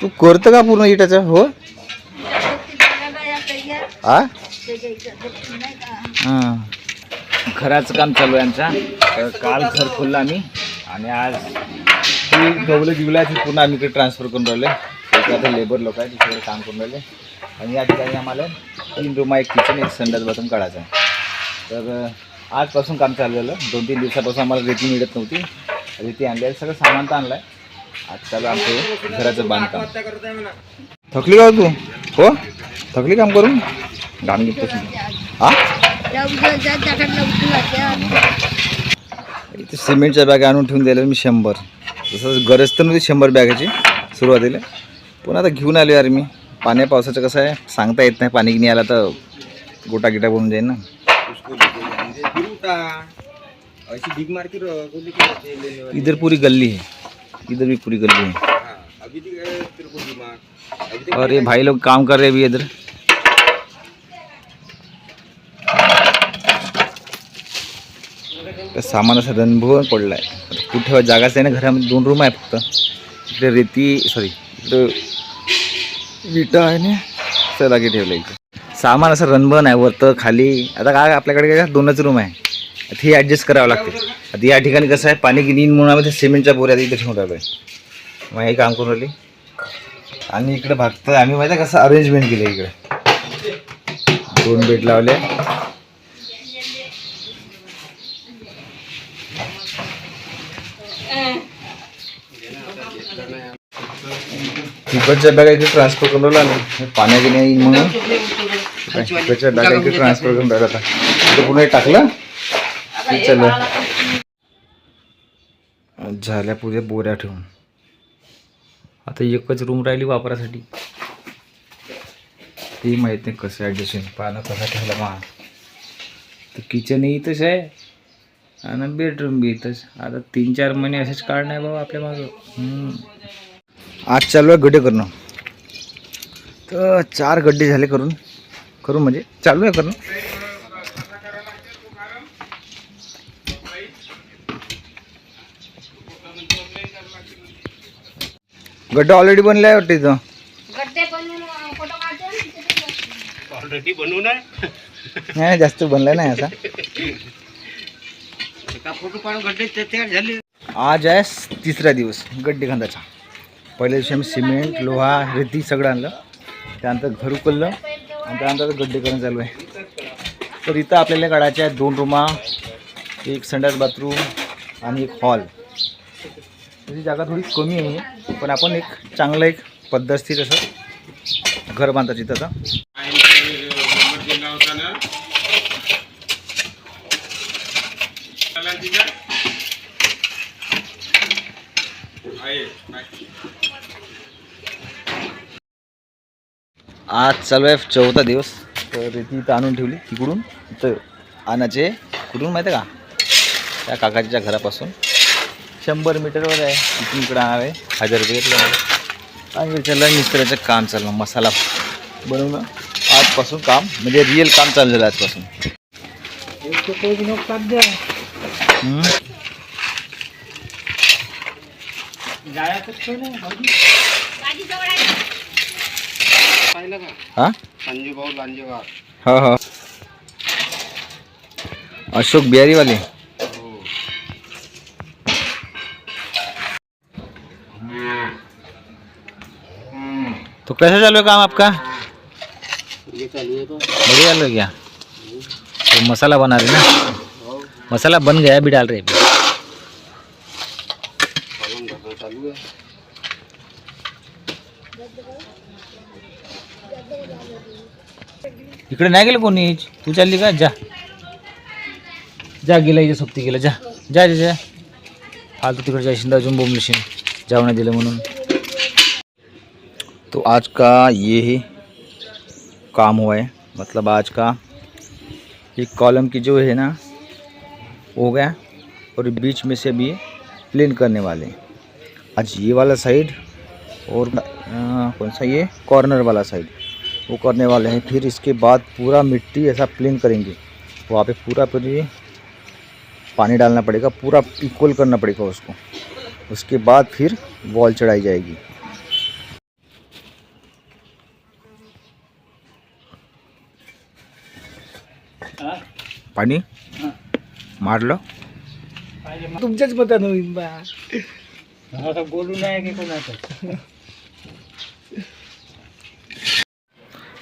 तू करतं का पूर्ण इटाचं? हो? आ? हां. घराचं काम चालू आहे आमच्या तर काल घर खोललं आम्ही. आणि आज ती गवलं जिवलं ती पूर्ण आम्ही इकडे ट्रान्सफर करून राहिले. आता लेबर लोक आहे तिकडे काम करून राहिले. आणि या ठिकाणी आम्हाला तीन रूम एक किचन एक संडास बाथरूम काढायचं आहे. तर आजपासून काम चालू झालं दोन तीन दिवसापासून आम्हाला रेती मिळत नव्हती. रेती आणली आहे सगळं सामान तर आणलं आहे आज चालू आहे आमचं घराचं बांधकाम. थकली का तू? हो? थकली काम करून? घाम घेतो हा? इथे सिमेंटच्या बॅग आणून ठेवून दिल्या मी शंभर. तसंच गरज तर नव्हती शंभर बॅगाची सुरुवातीला. पण आता घेऊन आलो यार मी. पाण्या पावसाचं कसं आहे? सांगता येत नाही. पाणी नाही आला तर गोटा गिटा बनून जाईल ना. वाले। इधर पूरी गली है. इधर भी पूरी गली है। और ये भाई लोग काम कर रहे हैं अभी इधर। तर सामान असं रणभर पडलं आहे कुठे जागाच आहे ना घरामध्ये दोन रूम आहे फक्त। इकडे रेती सॉरी इकडं विटा आहे ना सलागी ठेवलं इकडे सामान असं रणबन आहे वरतं खाली आता काय आपल्याकडे काय दोनच रूम आहे आता हे ॲडजस्ट करावं लागते. आता या ठिकाणी कसं आहे पाणी गिनीन म्हणून आम्ही ते सिमेंटच्या बोऱ्या इथे ठेवून राहिलो आहे मग हे काम करून राहिली. आणि इकडे भागतं आम्ही माहिती आहे कसं अरेंजमेंट केलं इकडे. दोन बेड लावले. तिकडच्या बॅगा इकडे ट्रान्सफर करून राहिला आणि पाण्या गिन्या येईल म्हणून. तिकडच्या बॅगा इकडे ट्रान्सफर करून राहिला आता. पुन्हा टाकलं. चल झाल्या पुढे बोऱ्या ठेवून. आता एकच रूम राहिली वापरासाठी. ते माहीत नाही कसं ॲडजस्ट होईल पानं कसा ठेवला मा. तर किचनही इथंच आहे. आणि बेडरूम बी इथंच. आता तीन चार महिने असेच काढणं आहे बाबा आपल्या मागं. आज चालू आहे गड्डे करणं. तर चार गड्डे झाले करून. करून म्हणजे चालू आहे करणं. गड्डा ऑलरेडी बनला आहे वाटतं इथं. ऑलरेडी बनवून आहे? नाही जास्त बनला नाही असा. एका फोटो काढून गड्डे ते तयार झाले. आज आहे तिसरा दिवस गड्डे खांदाचा. पहिल्या दिवशी आम्ही सिमेंट लोहा रेती सगळं आणलं. त्यानंतर घर उकललं. आणि त्यानंतर गड्डे करणं चालू आहे. तर इथं आपल्याला काढायचे आहेत दोन रूमा एक संडास बाथरूम आणि एक हॉल. त्याची जागा थोडी कमी आहे पण आपण एक चांगलं एक पद्धतशीर असं घर बांधायचं तिथं आता. आज चालू आहे चौथा दिवस तर ती इथं आणून ठेवली तिकडून तर आणायचे कुठून माहिती आहे का? त्या काकाच्या घरापासून. शंभर मीटरवर आहे. तिथून इकडं आणावे? हजार रुपये घेतले आणि मिस्त्रीचं काम चाललं मसाला बनवणं आजपासून काम म्हणजे रिअल काम चालू झालं आजपासून. हा? हो हो. अशोक बिहारीवाले? तो कैसा चालू है काम आपका? चालू है तो। बढ़िया चालू है क्या? तो मसाला बना रहे ना? मसाला बन गया भी डाल रहे अभी। चालू है इकडे नाही गेलं कोणी? तू चालली का? जा. जा गेला इथे सोबती गेला. जा. जा जा जा. फालतू तिकडे तर अजून बोंबलशील. जाऊ नाही दिलं म्हणून. तो आज का ये ही काम हुआ है। मतलब आज का एक कॉलम की जो है ना हो गया और बीच में से भी प्लेन करने वाले हैं। आज ये वाला साइड और अ, कौन सा ये? कॉर्नर वाला साइड वो करने वाले हैं। फिर इसके बाद पूरा मिट्टी ऐसा प्लेन करेंगे। वहाँ पे पूरा पूरी पानी डालना पड़ेगा पूरा इक्वल करना पड़ेगा उसको। उसके बाद फिर वॉल चढ़ाई जाएगी। पाणी मारलं. तुमच्याच मतानं होईल बा. बोलू नाही की कोणाचं.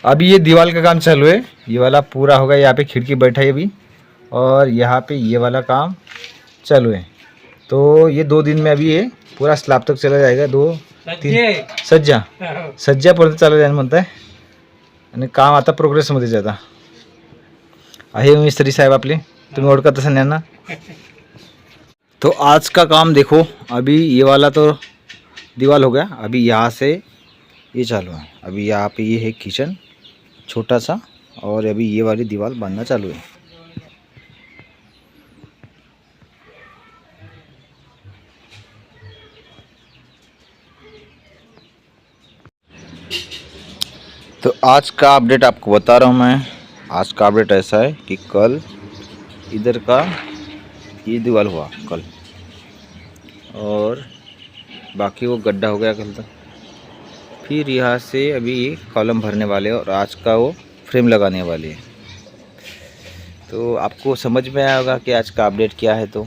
अभी ये दीवार का काम चालू है? ये वाला पूरा होगा यहाँ पे खिड़की बैठा है अभी। और यहाँ पे ये वाला काम चालू है। तो ये दो दिन में अभी ये पूरा स्लॅब तक चला जाएगा दो तीन। सज्जा? सज्जापर्यंत चालू जाईल म्हणताय आणि काम आता प्रोग्रेसमध्ये जाता। आहे मिस्त्री साहब आपले. तुम्ही ओळखत असाल यांना तो आज का काम देखो, अभी ये वाला तो दीवार हो गया, अभी यहाँ से ये चालू है। अभी यहाँ पे ये है किचन छोटा सा, और अभी ये वाली दीवार बनना चालू है। तो आज का अपडेट आपको बता रहा हूँ मैं। आज का अपडेट ऐसा है कि कल इधर का ये दीवार हुआ, कल। और बाकी वो गड्ढा हो गया कल तक। फिर यहाँ से अभी कॉलम भरने वाले और आज का वो फ्रेम लगाने वाले हैं। तो आपको समझ में आया होगा कि आज का अपडेट क्या है तो।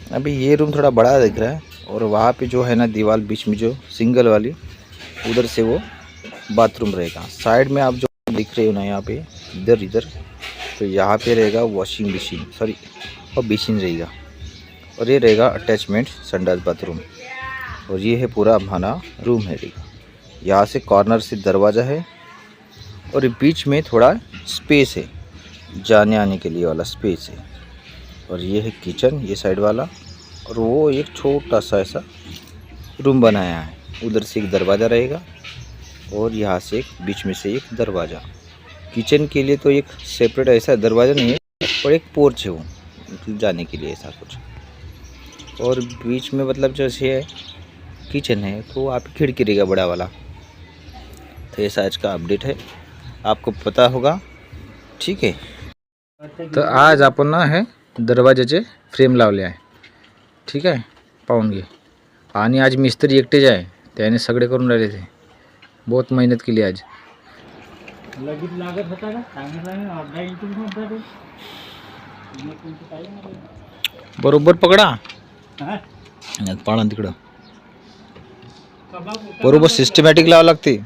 अभी ये रूम थोड़ा बड़ा दिख रहा है और वहाँ पे जो है ना दीवार बीच में जो सिंगल वाली, उधर से वो बाथरूम रहेगा। साइड में आप जो दिख रहे हो ना यहाँ पे, इधर इधर। तो यहाँ पे रहेगा वॉशिंग मशीन सॉरी और बेसिन रहेगा। और ये रहेगा अटैचमेंट संडास बाथरूम और ये है पूरा हमारा रूम है रहेगा यहाँ से कॉर्नर से दरवाज़ा है। और बीच में थोड़ा स्पेस है, जाने आने के लिए वाला स्पेस है। और ये है किचन ये साइड वाला। और वो एक छोटा सा ऐसा रूम बनाया है। उधर से एक दरवाज़ा रहेगा। और यहाँ से एक बीच में से एक दरवाज़ा। किचन के लिए तो एक सेपरेट ऐसा दरवाज़ा नहीं है, पर एक पोर्च है वो मतलब जाने के लिए ऐसा कुछ। और बीच में मतलब जैसे है किचन है तो आप खिड़की रहेगा बड़ा वाला। तो ऐसा आज का अपडेट है। आपको पता होगा, ठीक आहे तर आज आपण ना हे दरवाजाचे फ्रेम लावले आहे ठीक आहे पाहून घे आज मिस्त्री एकटेच आहे त्याने सगळे करून राहिले ते बहुत मेहनत केली आज. लगेच लागत होता का सांगितलं ना अर्धा इंच होता ते. मग तुमचं काही नाही. बरोबर पकडा. हा? पाळा तिकडं. कबाब होता. बरोबर सिस्टमॅटिक लावावं लागते.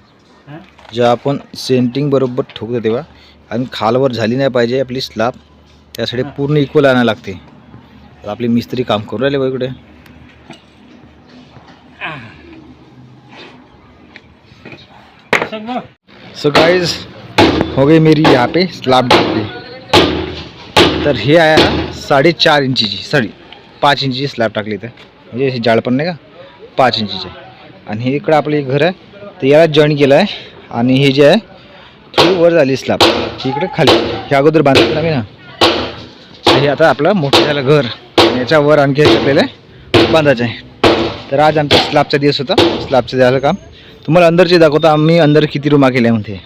हा? जेव्हा आपण सेंटिंग बरोबर ठोकतो तेव्हा आणि खालवर झाली नाही पाहिजे आपली स्लॅब त्यासाठी पूर्ण इक्वल आणायला लागते. तर आपली मिस्त्री काम करून राहिले बघ इकडे. सो गाइस हो गई मेरी यहाँ पे स्लॅब टाकली तर हे आहे साडेचार इंचीची सॉरी पाच इंचीची स्लॅब टाकली तर म्हणजे अशी जाळ पण नाही का? पाच इंचीची. आणि हे इकडं आपलं एक घर आहे तर याला जॉईन केलं आहे आणि हे जे आहे थोडी वर झाली स्लॅब इकडे खाली. हे अगोदर बांधलं ना मी ना. तर हे आता आपलं मोठं झालं घर. याच्यावर आणखी आपल्याला बांधायचं आहे. तर आज आमचा स्लॅबचा दिवस होता. स्लॅबचं झालं काम. तुम्हाला अंदरचे दाखवतो आम्ही अंदर किती रूमा केल्या म्हणते.